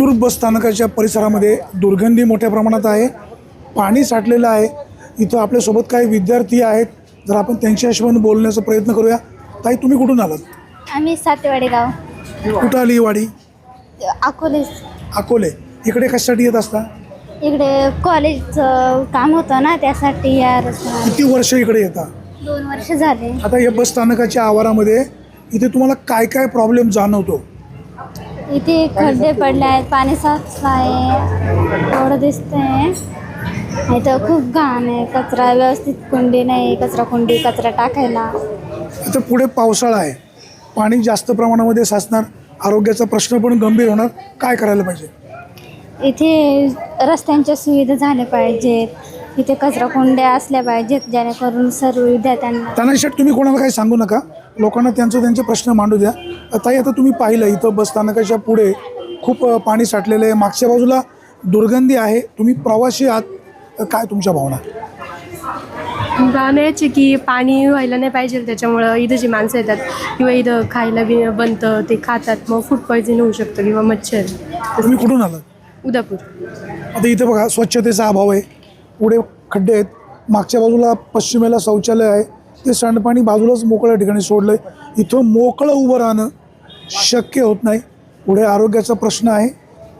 ओतूर बस स्थानकाच्या परिसरामध्ये दुर्गंधी मोठ्या प्रमाणात आहे. पाणी साठलेलं आहे. इथं आपल्यासोबत काही विद्यार्थी आहेत. जर आपण त्यांच्या हिशोबाने बोलण्याचा प्रयत्न करूया. ताई तुम्ही कुठून आलात? आम्ही सातेवाडी गाव. कुठं आली वाडी? अकोले. अकोले. इकडे कशासाठी येत असता? इकडे कॉलेजचं काम होतं ना त्यासाठी या किती वर्ष इकडे येता? दोन वर्ष झाले. आता या बस स्थानकाच्या आवारामध्ये इथे तुम्हाला काय काय प्रॉब्लेम जाणवतो? इथे खड्डे पडले आहेत पाणी साचलं आहे एवढं दिसतंय. इथं खूप घाण आहे कचरा व्यवस्थित कुंडी नाही कचरा कुंडी कचरा टाकायला. इथं पुढे पावसाळा आहे. पाणी जास्त प्रमाणामध्ये साचणार आरोग्याचा प्रश्न पण गंभीर होणार. काय करायला पाहिजे? इथे रस्त्यांच्या सुविधा झाल्या पाहिजेत. इथे कचरा कुंड्या असल्या पाहिजेत जेणेकरून सर्व विद्यार्थ्यांना तानाजी शेठ तुम्ही कोणाला काही सांगू नका? लोकांना त्यांचं त्यांचे प्रश्न मांडू द्या. ताई आता तुम्ही पाहिलं इथं बस स्थानकाच्या पुढे खूप पाणी साठलेलं आहे. मागच्या बाजूला दुर्गंधी आहे. तुम्ही प्रवासी आहात. काय तुमच्या भावना? गाण्याचे की पाणी व्हायला नाही पाहिजे त्याच्यामुळं इथं जी माणसं येतात किंवा इथं खायला बी बनतं ते खातात मग फूड पॉयझन होऊ शकतं किंवा मच्छर. तुम्ही कुठून आलात? उदापूर. आता इथे बघा स्वच्छतेचा अभाव आहे. पुढे खड्डे आहेत. मागच्या बाजूला पश्चिमेला शौचालय आहे. ते सांडपाणी बाजूलाच मोकळ्या ठिकाणी सोडलं आहे इथं मोकळं उभं राहणं शक्य होत नाही. पुढे आरोग्याचा प्रश्न आहे.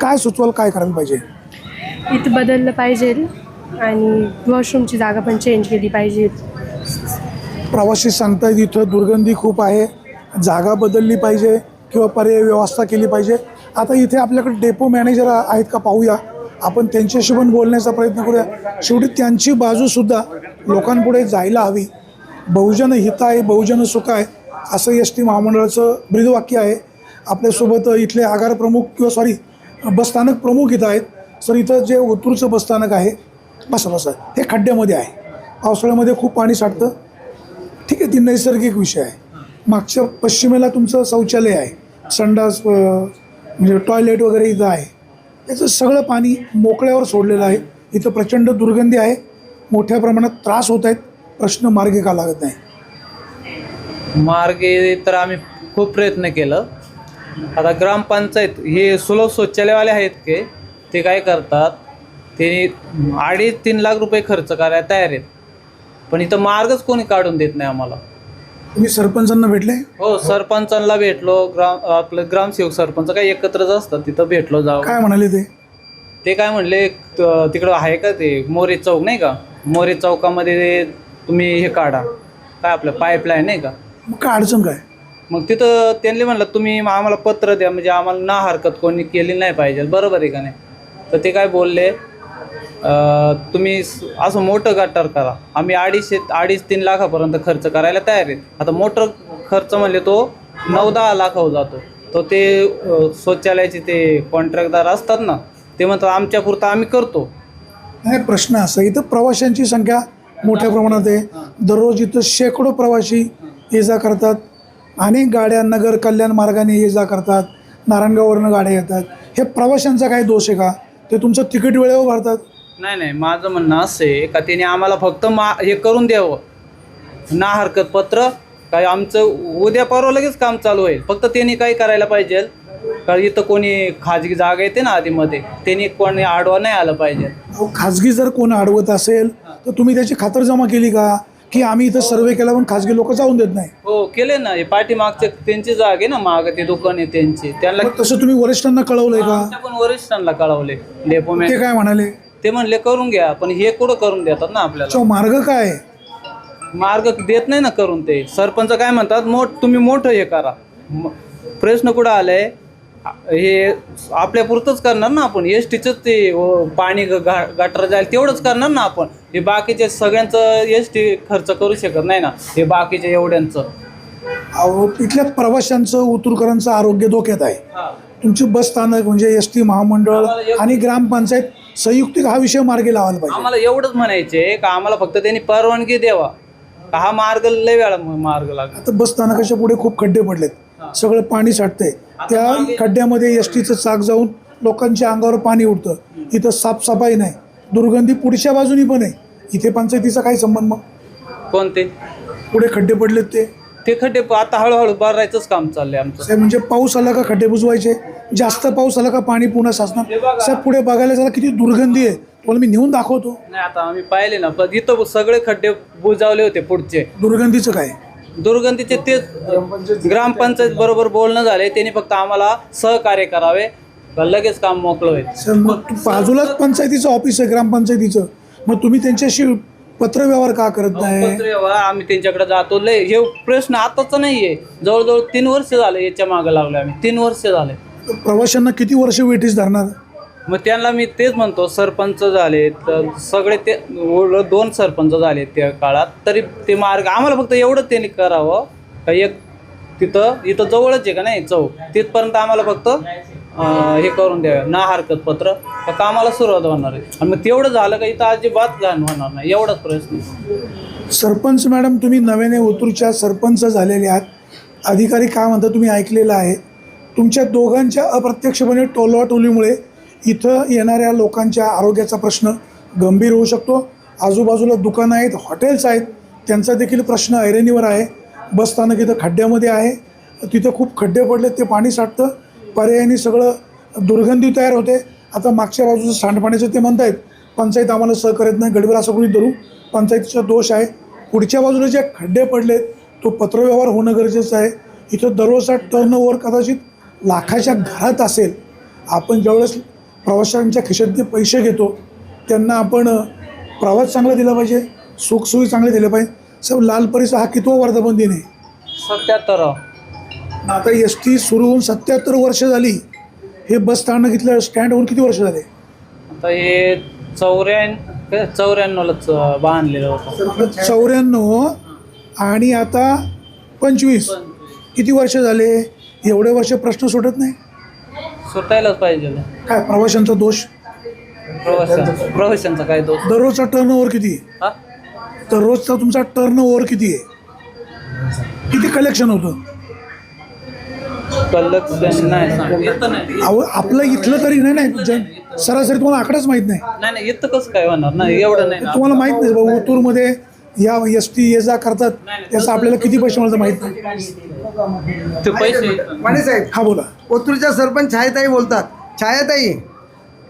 काय सुचवाल काय करायला पाहिजे? इथं बदललं पाहिजे आणि वॉशरूमची जागा पण चेंज केली पाहिजे. प्रवासी सांगतायत इथं दुर्गंधी खूप आहे. जागा बदलली पाहिजे किंवा पर्याय व्यवस्था केली पाहिजे. आता इथे आपल्याकडे डेपो मॅनेजर आहेत का पाहूया. आपण त्यांच्याशी पण बोलण्याचा प्रयत्न करूया. शेवटी त्यांची बाजूसुद्धा लोकांपुढे जायला हवी. बहुजन हित आहे बहुजन सुख आहे. असं एस टी महामंडळाचं ब्रीदवाक्य आहे. आपल्यासोबत इथले आगार प्रमुख किंवा सॉरी बसस्थानक प्रमुख इथं आहेत. सर इथं जे ओतूरचं बसस्थानक आहे बसा बसा हे खड्ड्यामध्ये आहे. पावसाळ्यामध्ये खूप पाणी साठतं. ठीक आहे ती नैसर्गिक विषय आहे. मागच्या पश्चिमेला तुमचं शौचालय आहे. संडास म्हणजे टॉयलेट वगैरे इथं आहे. त्याचं सगळं पाणी मोकळ्यावर सोडलेलं आहे. इथं प्रचंड दुर्गंधी आहे. मोठ्या प्रमाणात त्रास होत आहेत. प्रश्न मार्गी का लागत नाही? मार्गे तर आम्ही खूप प्रयत्न केलं. आता ग्रामपंचायत हे सुलभ शौचालयवाले आहेत के ते काय करतात ते अडीच तीन लाख रुपये खर्च करायला तयार आहेत. पण इथं मार्गच कोणी काढून देत नाही आम्हाला. तुम्ही सरपंचांना भेटले? हो सरपंचांना भेटलो ग्राम आपलं ग्रामसेवक सरपंच काय एकत्रच असतात तिथं भेटलो जाऊ काय म्हणाले ते? ते काय म्हणले तिकडं आहे का ते मोरे चौक नाही का? मोरे चौकामध्ये तुम्ही हे काढा. काय आपलं पाईपलाईन नाही का? मग काय अडचण काय? मग तिथं त्यांनी म्हणलं तुम्ही आम्हाला पत्र द्या म्हणजे आम्हाला ना हरकत कोणी केली नाही पाहिजे. बरोबर आहे का नाही? तर ते काय बोलले अं, तुम्ही स- असं मोठं गटार करा. आम्ही अडीचशे अडीच तीन लाखापर्यंत खर्च करायला तयार आहेत. आता मोठं खर्च म्हणले तो नऊ दहा लाखावर जातो. तो ते अं, शौचालयाचे ते कॉन्ट्रॅक्टदार असतात ना ते म्हणतात आमच्या पुरतं आम्ही करतो. नाही प्रश्न असा इथं प्रवाशांची संख्या मोठ्या प्रमाणात आहे. दररोज इथं शेकडो प्रवासी ये जा करतात. अनेक गाड्या नगर कल्याण मार्गाने ये जा करतात. नारायणगाववरनं गाड्या येतात. हे प्रवाशांचा काय दोष आहे का? ते तुमचं तिकीट वेळेवर भरतात. नाही नाही. माझं म्हणणं असं आहे का त्याने आम्हाला फक्त मा हे करून द्यावं. ना हरकत पत्र काय आमचं उद्या परवा लगेच काम चालू होईल. फक्त त्यांनी काय करायला पाहिजे. कारण इथं कोणी खाजगी जागा येते ना आधीमध्ये त्यांनी कोणी आडवा नाही आलं पाहिजे. अहो, खाजगी जर कोण अडवत असेल तर तुम्ही त्याची खातरजमा केली का? की आम्ही इथं सर्वे केला पण खाजगी लोक जाऊन देत नाही. हो केले ना. हे पाठीमागचे त्यांची जागा आहे ना माग ते दुकान आहे त्यांची. त्यांना मग तसं तुम्ही वरिष्ठांना कळवलंय का? आमच्या पण वरिष्ठांना कळवले डेपो ते काय म्हणाले? ते म्हणले करून घ्या पण हे कुठं करून देतात ना आपल्याला? तो मार्ग काय आहे? मार्ग देत नाही ना करून ते. सरपंच काय म्हणतात मोठ तुम्ही मोठं हे करा. म- प्रश्न कुठं आलाय? हे आपल्या पुरतंच करणार ना आपण. एस टीचंच ते पाणी ग- गटर जाईल तेवढंच करणार ना आपण. हे बाकीचे सगळ्यांचं एस टी खर्च करू शकत नाही ना. हे बाकीच्या एवढ्यांचं. अहो इथल्या प्रवाशांचं उतरकरांचं आरोग्य धोक्यात आहे. तुमची बस स्थानक म्हणजे एस टी महामंडळ आणि ग्रामपंचायत संयुक्तिक हा विषय मार्गी लावायला पाहिजे. आम्हाला एवढंच म्हणायचे का आम्हाला फक्त त्यांनी परवानगी द्यावा. हा मार्ग लय वेळा मार्ग लागला. आता बस स्थानकाच्या पुढे खूप खड्डे पडलेत. सगळं पाणी साठतंय. त्या खड्ड्यामध्ये एस टीचं चाक जाऊन लोकांच्या अंगावर पाणी उडतं. इथं साफसफाई नाही. दुर्गंधी पुढच्या बाजूनी पण आहे. इथे पंचायतीचा काय संबंध मग? कोणते? पुढे खड्डे पडलेत ते. ते खड्डे आता हळूहळू भरायचंच काम चाललंय आमचं. साहेब म्हणजे पाऊस आला का खड्डे बुजवायचे? जास्त पाऊस आला का पाणी पुन्हा साचणार? साहेब पुढे बघायला जरा किती दुर्गंधी आहे. तुम्हाला मी नेऊन दाखवतो. नाही आता आम्ही पाहिले ना पण इथं सगळे खड्डे बुजावले होते पुढचे. दुर्गंधीचं काय? दुर्गंधीचे तेच ग्रामपंचायत बरोबर बोलणं झाले त्यांनी फक्त आम्हाला सहकार्य करावे. लगेच काम मोकळं होईल. तू- बाजूलाच पंचायतीचं ऑफिस आहे ग्रामपंचायतीचं. मग तुम्ही त्यांच्याशी पत्रव्यवहार का करत नाही? पत्रव्यवहार आम्ही त्यांच्याकडे जातो. लय हे प्रश्न आताच नाहीये. जवळजवळ तीन वर्ष झाले याच्या मागे लागलो आम्ही. तीन वर्ष झाले. प्रवाशांना किती वर्ष वेटीस धरणार? मग त्यांना मी तेच म्हणतो सरपंच झाले तर सगळे ते दोन सरपंच झाले त्या काळात तरी ते मार्ग आम्हाला फक्त एवढं त्यांनी करावं. का एक तिथं इथं जवळच आहे का नाही चौक? तिथपर्यंत आम्हाला फक्त हे करून द्यावं ना हरकत पत्र. का कामाला सुरुवात होणार आहे. आणि मग तेवढं झालं का इथं अजिबात घाण होणार नाही एवढाच प्रश्न सरपंच मॅडम तुम्ही नव्याने ओतूरच्या सरपंच झालेले आहात. अधिकारी काय म्हणतात तुम्ही ऐकलेलं आहे. तुमच्या दोघांच्या अप्रत्यक्षपणे टोलवाटोलीमुळे इथं येणाऱ्या लोकांच्या आरोग्याचा प्रश्न गंभीर होऊ शकतो. आजूबाजूला दुकानं आहेत हॉटेल्स आहेत त्यांचा देखील प्रश्न ऐरणीवर आहे. बसस्थानक इथं खड्ड्यामध्ये आहे. तिथं खूप खड्डे पडले ते पाणी साठतं. पर्यायाने सगळं दुर्गंधी तयार होते. आता मागच्या बाजूचं सांडपाण्याचं ते म्हणतायत पंचायत आम्हाला सहकार्य नाही गडबड असं कोणी धरू? पंचायतीचा दोष आहे. पुढच्या बाजूला जे खड्डे पडले तो पत्रव्यवहार होणं गरजेचं आहे. इथं दररोजचा टर्न ओव्हर कदाचित लाखाच्या घरात असेल. आपण ज्यावेळेस प्रवाशांच्या खिशातले पैसे घेतो त्यांना आपण प्रवास चांगला दिला पाहिजे सुखसोयी चांगले दिले पाहिजे. सब लाल परीचा हा कितवा वर्धापन दिन आहे? सत्याहत्तर. आता एस टी सुरू होऊन सत्याहत्तर वर्ष झाली. हे बस स्थानक इथलं स्टँड होऊन किती वर्ष झाले? आता हे चौऱ्याण्णव चौऱ्याण्णवलाच बांधलेलं होतं. चौऱ्याण्णव आणि आता पंचवीस. किती वर्ष झाले? एवढे वर्ष प्रश्न सुटत नाही? सुटायलाच पाहिजे काय प्रवाशांचा दोष? प्रवाशांचा प्रवाशांचा काय दोष? दररोजचा टर्न ओव्हर किती? आहे हा दररोजचा तुमचा टर्न ओव्हर किती आहे? किती कलेक्शन होतं? कलेक्शन नाही सांग इथं नाही. अहो आपलं इथलं तरी नाही नाही. जन- सरासरी तुम्हाला आकडाच माहीत नाही. नाही नाही. इथं कसं काय होणार? नाही एवढं नाही. ना तुम्हाला माहीत नाही बाबा ओतूरमध्ये या एस टी ये जा करतात त्याचं आपल्याला किती पैसे मिळतं माहीत नाही ते पैसे माने साहेब. हा बोला. ओतूरच्या सरपंच छायाताई बोलतात. छायाताई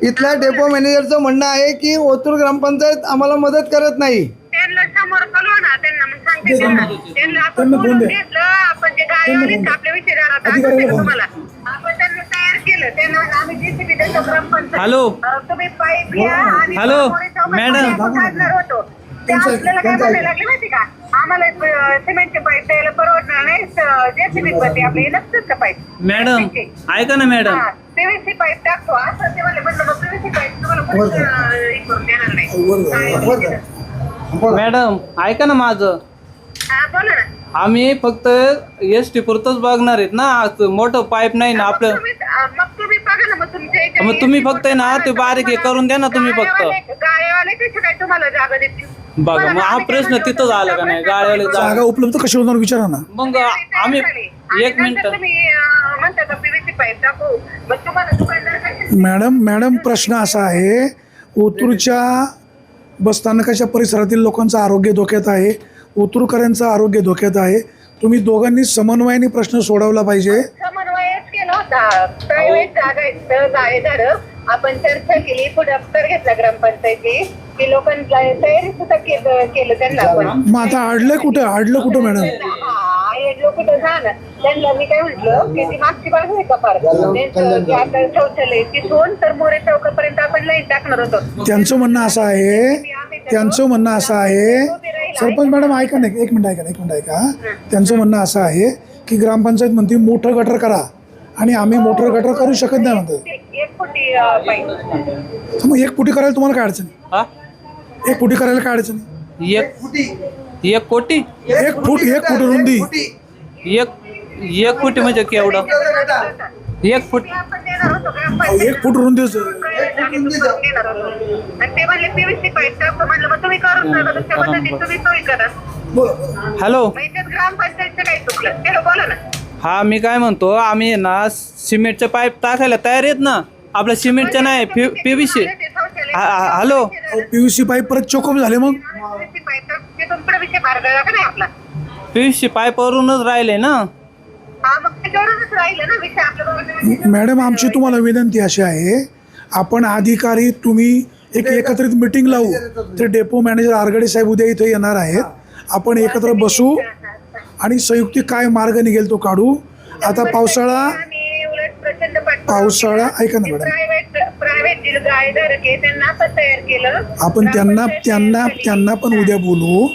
इथल्या डेपो मॅनेजरचं म्हणणं आहे की ओतूर ग्रामपंचायत आम्हाला मदत करत नाही. त्यांना समोर कळवा ना त्यांना मग सांगते त्यांना. त्यांना आपण त्यांना फोन बोलून दे. घेतलं आपण जे गाडीवाले फोन दे. आपल्या विचारात अधिकाऱ्याला फोन. तुम्हाला. आपण त्यांना तयार केलं. त्यांना आम्ही जेसीबी देतो ग्रामपंचायत. हॅलो. अं, तुम्ही पाईप घ्या आणि हॅलो, समोर मॅडम. आपण काढणार होतो. ते त्यांचं- आपल्याला काय त्यांचं- म्हणायला लागले माहिती का? आम्हाला अं, सिमेंटचे पाईप द्यायला परवडणार नाही जेसीबी मध्ये आपले नसतात का पाईप? मॅडम ऐका ना मॅडम. पीव्हीसी पाईप टाकतो. असं ते मला म्हणलं मग पीव्हीसी पाईप तुम्हाला कोणीच, अं, हे करून देणार नाही. काय? मॅडम ऐका ना माझं. हा बोला ना. आम्ही फक्त एस टी पुरतच बघणार आहेत ना. आज मोठं पाईप नाही ना आपलं. तुम्ही- अं, मग तुम्ही बघा ना मग तुमच्या इथे- मग तुम्ही फक्त आहे ना ते बारीक हे करून द्या ना तुम्ही फक्त. गाळेवाले- गाळेवाले कसे काय तुम्हाला जागा देतील. बघा मग हा प्रश्न तिथंच आला का नाही? गाळ्यावाले जागा जागा उपलब्ध कशी होणार विचारा ना. मग आम्ही एक मिनिट. मॅडम मॅडम प्रश्न असा आहे ओतूरच्या बसस्थानकाच्या परिसरातील लोकांचं आरोग्य धोक्यात आहे ओतूरकरांचं आरोग्य धोक्यात आहे. तुम्ही दोघांनी समन्वयाने प्रश्न सोडवला पाहिजे. समन्वयच केला होता. प्रायव्हेट जागा आहेत आपण चर्चा केली पुढाकार घेतला ग्रामपंचायती की लोकांना तयारी सुद्धा केलं केलं त्यांना आपण. मग आता अडलं कुठं? अडलं कुठं मॅडम? हा, झालं? त्यांना मी काय म्हटलं की ती मागची बाजू आहे का फार त्यांचं जे आता शौचालय तिथून तर मोरे चौकापर्यंत आपण लाईन टाकणार होतो. त्यांचं म्हणणं असं आहे त्यांचं म्हणणं असं आहे सरपंच मॅडम ऐका ना एक मिनिट ऐका ना, एक मिनिट ऐका. त्यांचं म्हणणं असं आहे की ग्रामपंचायत म्हणते मोठं गटर करा. आणि आम्ही मोटर गटर करू शकत नाही म्हणतात ते एक फुटी अं, पाईप तर मग एक फुटी करायला तुम्हाला काय अडचण आहे? हा? एक फुटी करायला काय अडचण आहे? एक एक कोटी? एक फूट एक फूट रुंदी. एक एक फुटी म्हणजे केवढं एक फूट. एक फूट करा हॅलो. ग्रामपंचायतचं काही चुकलं? बोला ना. हा मी काय म्हणतो आम्ही आहे ना सिमेंटचे पाईप टाकायला तयार आहेत ना आपल्या सिमेंटच्या नाही P PVC hello PUC pipe परत चोकअप झाले मग पीव्हीसी पाईप तिथून पुढे विषय मार्ग का नाही आपला पीयूषची पायपावरूनच राहिले ना? हा मॅडम आमची तुम्हाला विनंती अशी आहे आपण अधिकारी तुम्ही एक एकत्रित मिटिंग लावू. ते डेपो मॅनेजर आरगडे साहेब उद्या इथे येणार आहेत. आपण एकत्र बसू. आणि संयुक्तिक काय मार्ग निघेल तो काढू? आता पावसाळा पावसाळा ऐका ना मॅडम. आपण त्यांना त्यांना. त्यांना पण उद्या बोलू.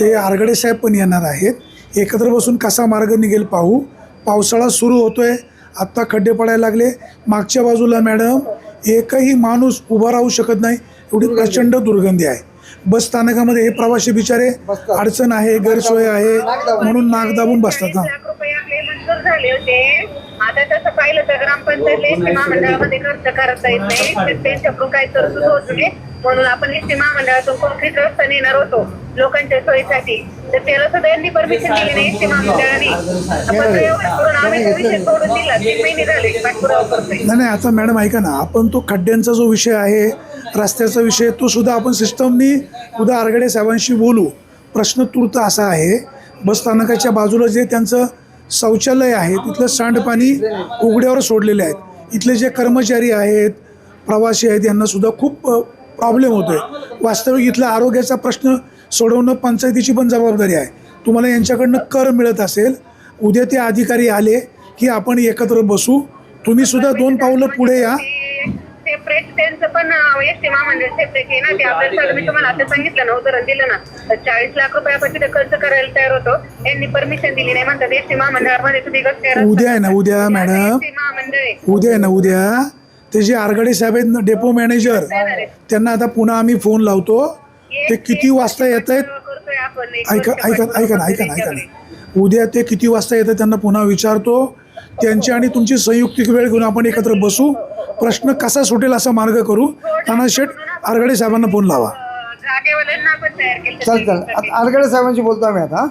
ते आरगडे साहेब पण येणार आहेत. एकत्र बसून कसा मार्ग निघेल पाहू. पावसाळा सुरू होतोय. आत्ता खड्डे पडायला लागले. मागच्या बाजूला मॅडम एकही माणूस उभा राहू शकत नाही. एवढी प्रचंड दुर्गंधी आहे. बस स्थानकामध्ये हे प्रवासी बिचारे अडचण आहे गैरसोय आहे म्हणून नाक दाबून बसतात हा मंजूर झाले होते. आता तसं पाहिलं तर ग्रामपंचायत एसटी महामंडळामध्ये खर्च करता येत नाही तर त्यांच्याकडून काही तरतूद होत नाही. म्हणून आपण एसटी महामंडळातून कॉन्क्रीट रस्ता नेणार होतो लोकांच्या सोयीसाठी. तर त्याला सुद्धा यांनी परमिशन दिली नाही एसटी महामंडळाने. आपण एवढं करून आम्ही तो विषय सोडून दिला. तीन महिने झाले पाठपुरावा करतोय. नाही नाही आता मॅडम ऐका ना आपण तो खड्ड्यांचा जो विषय आहे रस्त्याचा विषय तो सुद्धा आपण सिस्टमनी उद्या आरगडे साहेबांशी बोलू. प्रश्न तूर्त असा आहे बस स्थानकाच्या बाजूला जे त्यांचं शौचालय आहे तिथलं सांडपाणी उघड्यावर सोडलेले आहेत. इथले जे कर्मचारी आहेत प्रवासी आहेत यांनासुद्धा खूप प्रॉब्लेम होतो आहे वास्तविक इथला आरोग्याचा प्रश्न सोडवणं पंचायतीची पण जबाबदारी आहे. तुम्हाला यांच्याकडनं कर मिळत असेल उद्या ते अधिकारी आले की आपण एकत्र बसू. तुम्हीसुद्धा दोन पावलं पुढे या. सेपरेट त्यांचं पण एसटी महामंडळ सेपरेट आहे ना ते आपल्याला मी तुम्हाला आता सांगितलं ना उदाहरण दिलं ना तर चाळीस लाख रुपये आपण तिथे खर्च करायला तयार होतो. यांनी परमिशन दिली नाही म्हणतात एसटी महामंडळामध्ये तुम्ही उद्या आहे ना उद्या मॅडम महामंडळ आहे. उद्या आहे ना उद्या? ते जे आरगडे साहेब आहेत ना डेपो मॅनेजर त्यांना आता पुन्हा आम्ही फोन लावतो. ते किती वाजता येत आहेत करतोय आपण ऐका ऐका ऐका ना ऐका ना ऐका ना. उद्या ते किती वाजता येतं त्यांना पुन्हा विचारतो. त्यांची आणि तुमची संयुक्तिक वेळ घेऊन आपण एकत्र बसू. प्रश्न कसा सुटेल असा मार्ग करू. ताना शेठ आरगडे साहेबांना फोन लावा. चल चल आता आरगडे साहेबांशी बोलतो आम्ही आता.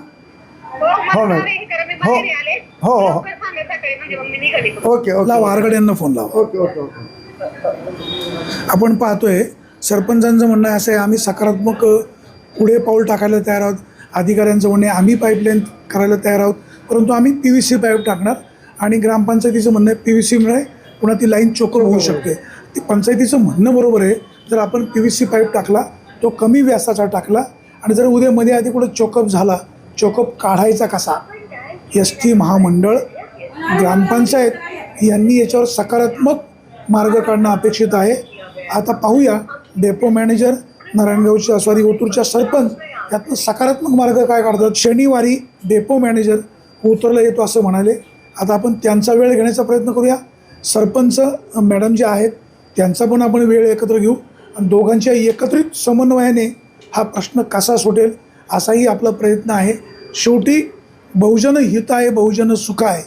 हो हो, मग मॅडम. हे हो. बाहेर आले. हो, हो, हो. म्हणजे ओके ओके. लावा आरगडे यांना फोन लावा. Okay okay okay. आपण पाहतोय सरपंचांचं म्हणणं असं आहे आम्ही सकारात्मक पुढे पाऊल टाकायला तयार आहोत. अधिकाऱ्यांचं म्हणणे आम्ही पाईपलाईन करायला तयार आहोत. परंतु आम्ही पी व्ही सी पाईप टाकणार. आणि ग्रामपंचायतीचं म्हणणं आहे पी व्ही सीमुळे पुन्हा ती लाईन चोकअप होऊ शकते. ती पंचायतीचं म्हणणं बरोबर आहे जर आपण पी व्ही सी पाईप टाकला तो कमी व्यासाचा टाकला आणि जर उद्या मध्ये आधी कुठं चोकअप झाला चोकअप काढायचा कसा? एस टी महामंडळ ग्रामपंचायत यांनी याच्यावर सकारात्मक मार्ग काढणं अपेक्षित आहे. आता पाहूया डेपो मॅनेजर नारायणगावच्या सॉरी ओतूरच्या सरपंच यातनं सकारात्मक मार्ग काय काढतात? शनिवारी डेपो मॅनेजर उतरला येतो असं म्हणाले. आता आपण त्यांचा वेळ घेण्याचा प्रयत्न करूया. सरपंच मॅडम जे आहेत त्यांचा पण आपण वेळ एकत्र घेऊ. आणि दोघांच्या एकत्रित समन्वयाने हा प्रश्न कसा सुटेल असाही आपला प्रयत्न आहे. शेवटी बहुजन हित आहे बहुजन सुख आहे.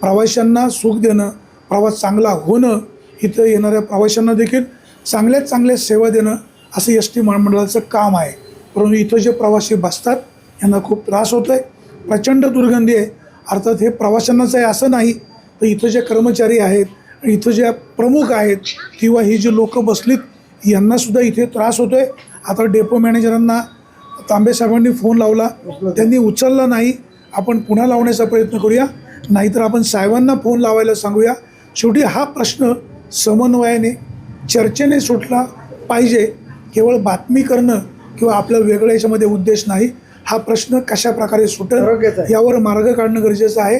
प्रवाशांना सुख देणं प्रवास चांगला होणं इथं येणाऱ्या प्रवाशांना देखील चांगल्यात चांगल्या सेवा देणं असं एस टी महामंडळाचं काम आहे. परंतु इथं जे प्रवासी बसतात यांना खूप त्रास होतो आहे प्रचंड दुर्गंधी आहे. अर्थात हे प्रवाशांनाच आहे असं नाही. तर इथं जे कर्मचारी आहेत इथं ज्या प्रमुख आहेत किंवा ही जी लोकं बसलीत यांनासुद्धा इथे त्रास होतो आहे आता डेपो मॅनेजरांना तांबे साहेबांनी फोन लावला. त्यांनी उचलला नाही. आपण पुन्हा लावण्याचा प्रयत्न करूया. नाहीतर आपण साहेबांना फोन लावायला सांगूया. शेवटी हा प्रश्न समन्वयाने चर्चेने सुटला पाहिजे. केवळ बातमी करणं किंवा आपलं वेगळ्या याच्यामध्ये उद्देश नाही. हा प्रश्न कशा प्रकारे सुटेल. यावर मार्ग काढणं गरजेचं आहे.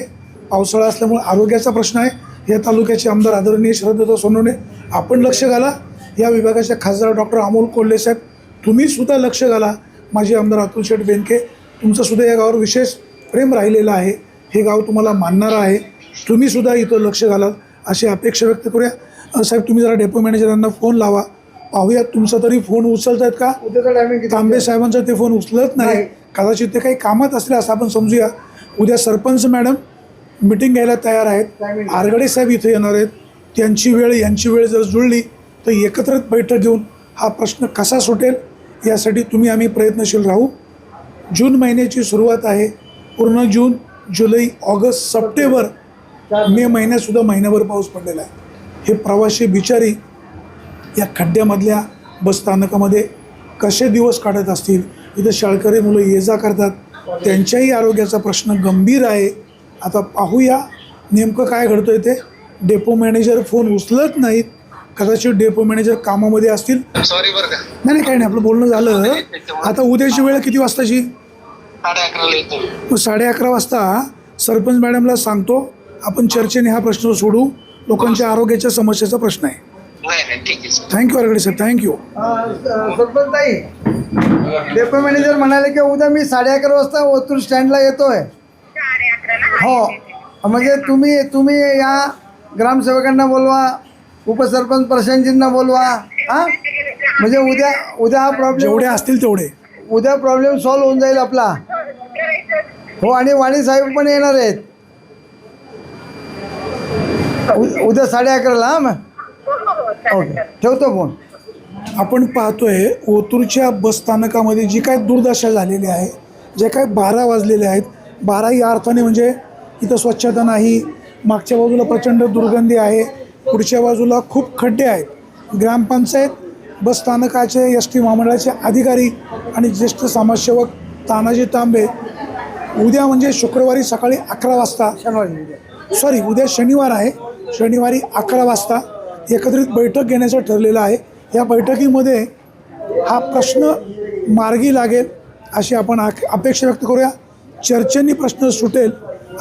पावसाळा असल्यामुळे आरोग्याचा प्रश्न आहे. या तालुक्याचे आमदार आदरणीय शरदत्त सोनवणे आपण लक्ष घाला. या विभागाचे खासदार डॉक्टर अमोल कोल्हे साहेब तुम्ही सुद्धा लक्ष घाला. माजी आमदार अतुल शेठ बेनके तुमचं सुद्धा या गावावर विशेष प्रेम राहिलेलं आहे. हे गाव तुम्हाला मानणारं आहे. तुम्ही सुद्धा इथं लक्ष घालाल अशी अपेक्षा व्यक्त करूया. साहेब तुम्ही जरा डेपो मॅनेजरांना फोन लावा. पाहूया तुमचा तरी फोन उचलत आहेत का तांबे साहेबांचा ते फोन उचलत नाही. कदाचित ते काही कामात असले असं आपण समजूया. उद्या सरपंच मॅडम मिटिंग घ्यायला तयार आहेत. आरगडे साहेब इथे येणार आहेत. त्यांची वेळ यांची वेळ जर जुळली तर एकत्रित बैठक घेऊन हा प्रश्न कसा सुटेल यासाठी तुम्ही आम्ही प्रयत्नशील राहू. जून महिन्याची सुरुवात आहे. पूर्ण जून जुलै ऑगस्ट सप्टेंबर मे महिन्यातसुद्धा महिन्याभर पाऊस पडलेला आहे. हे प्रवासी बिचारी या खड्ड्यामधल्या बसस्थानकामध्ये कसे दिवस काढत असतील इथं शाळकरी मुलं ये जा करतात. त्यांच्याही आरोग्याचा प्रश्न गंभीर आहे. आता पाहूया नेमकं काय घडतंय ते. डेपो मॅनेजर फोन उचलत नाहीत. कदाचित डेपो मॅनेजर कामामध्ये असतील. सॉरी बरं का. नाही नाही काही नाही. आपलं बोलणं झालं. आता उद्याची वेळ किती वाजताची? साडे अकराला येतो. मग साडे अकरा वाजता सरपंच मॅडमला सांगतो. आपण चर्चेने हा प्रश्न सोडू. लोकांच्या आरोग्याच्या समस्येचा प्रश्न आहे. नाही नाही. ठीक आहे सर. थँक्यू अरगडे साहेब. थँक्यू सरपंच ताई. डेपो मॅनेजर म्हणाले की उद्या मी साडे अकरा वाजता ओतूर स्टँडला येतोय. हो. म्हणजे तुम्ही तुम्ही या ग्रामसेवकांना बोलवा उपसरपंच प्रशांतजींना बोलवा हां? म्हणजे उद्या उद्या हा प्रॉब्लेम जेवढे असतील तेवढे. उद्या प्रॉब्लेम सॉल्व्ह होऊन जाईल आपला. हो आणि वाणी साहेब पण येणार आहेत. उ- उद्या साडे अकराला हां? मग ओके. ठेवतो फोन. आपण पाहतोय ओतूरच्या बसस्थानकामध्ये जी काय दुर्दशा झालेली आहे जे काय बारा वाजलेले आहेत बारा या अर्थाने म्हणजे इथं स्वच्छता नाही मागच्या बाजूला प्रचंड दुर्गंधी आहे पुढच्या बाजूला खूप खड्डे आहेत. ग्रामपंचायत बसस्थानकाचे एस टी महामंडळाचे अधिकारी आणि ज्येष्ठ समाजसेवक तानाजी तांबे उद्या म्हणजे शुक्रवारी सकाळी अकरा वाजता शनिवारी सॉरी उद्या शनिवार आहे. शनिवारी अकरा वाजता एकत्रित बैठक घेण्याचं ठरलेलं आहे. या बैठकीमध्ये हा प्रश्न मार्गी लागेल अशी आपण अपेक्षा व्यक्त करूया. चर्चेनी प्रश्न सुटेल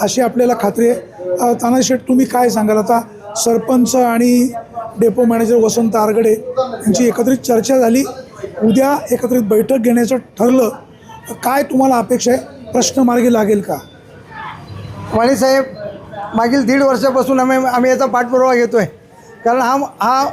अशी आपल्याला खात्री आहे. तानाजी शेठ तुम्ही काय सांगाल आता? सरपंच आणि डेपो मॅनेजर वसंत आरगडे यांची एकत्रित चर्चा झाली. उद्या एकत्रित बैठक घेण्याचं ठरलं. काय तुम्हाला अपेक्षा आहे? प्रश्न मार्गी लागेल का? वाणी साहेब मागील दीड वर्षापासून आम्ही आम्ही याचा पाठपुरावा घेतो आहे कारण हा हा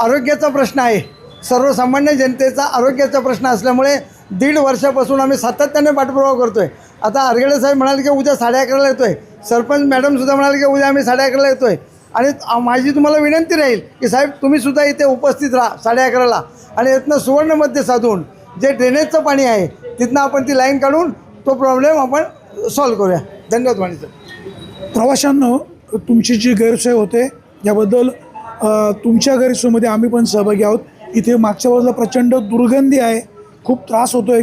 आरोग्याचा प्रश्न आहे. सर्वसामान्य जनतेचा आरोग्याचा प्रश्न असल्यामुळे दीड वर्षापासून आम्ही सातत्याने पाठपुरावा करतो आहे आता आरगडे साहेब म्हणाले की उद्या साडे अकराला येतो आहे सरपंच मॅडमसुद्धा म्हणाले की उद्या आम्ही साडे अकराला येतो आहे आणि माझी तुम्हाला विनंती राहील की साहेब तुम्हीसुद्धा इथे उपस्थित राहा साडे अकराला. आणि इथनं सुवर्णमध्ये साधून जे ड्रेनेजचं पाणी आहे तिथनं आपण ती लाईन काढून तो प्रॉब्लेम आपण सॉल्व करूया. धन्यवाद वाणी सर. प्रवाशांनो तुमची जी गैरसोय होते याबद्दल तुमच्या घरीसोमध्ये आम्ही पण सहभागी आहोत. इथे मागच्या बाजूला प्रचंड दुर्गंधी आहे. खूप त्रास होतो आहे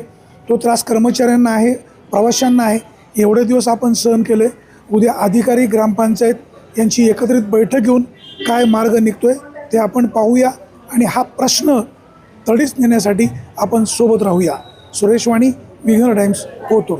तो त्रास कर्मचाऱ्यांना आहे प्रवाशांना आहे. एवढे दिवस आपण सहन केले. उद्या अधिकारी ग्रामपंचायत यांची एकत्रित बैठक घेऊन काय मार्ग निघतो आहे ते आपण पाहूया आणि हा प्रश्न तडीच नेण्यासाठी आपण सोबत राहूया. सुरेश वाणी विघ्न टाइम्स होतो